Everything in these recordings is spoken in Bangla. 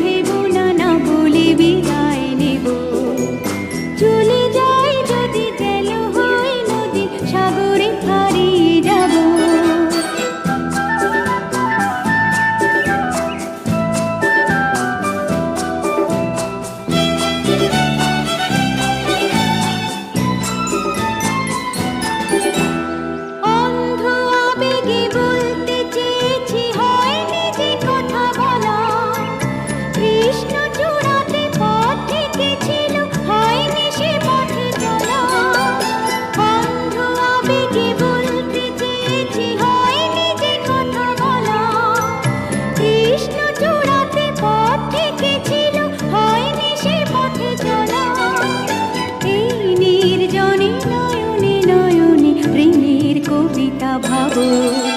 ভেবো না না বলে বিদায় নেব। oldu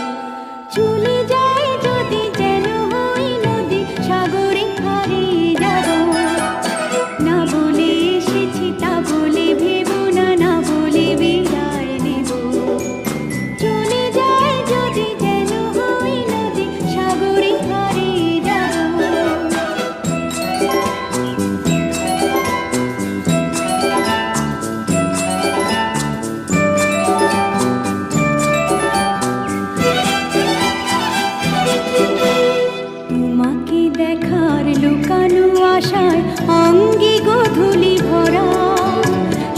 দেখার লুকানো আশায় অঙ্গে গধুলি ভরা।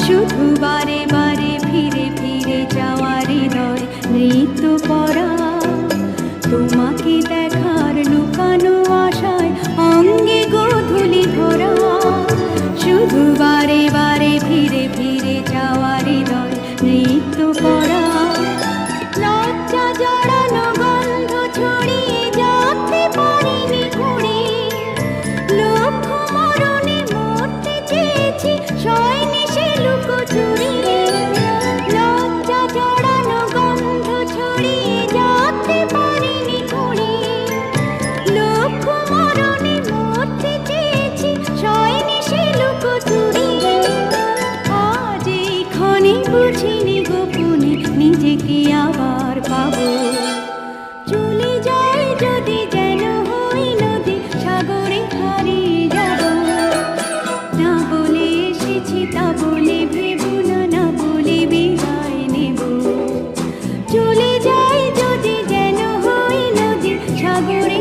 শুধু বারে বারে ফিরে ফিরে যাওয়ার হৃদয় নৃত্য পরা। তোমাকে দেখার লুকানো আশায় অঙ্গে গধুলি ভরা। শুধু বারে বারে ফিরে ফিরে যাওয়ার হৃদয় নৃত্য পরা। লজ্জা জড়ানো বুঝিনি গোপনে, নিজেকে আবার পাবো। চলে যায় যদি যেন হই নদী, সাগরে হারিয়ে যাব। না বলে এসেছি, তা বলে ভেব না না বলে বিদায় নেব। চলে যায় যদি যেন হই নদী, সাগরে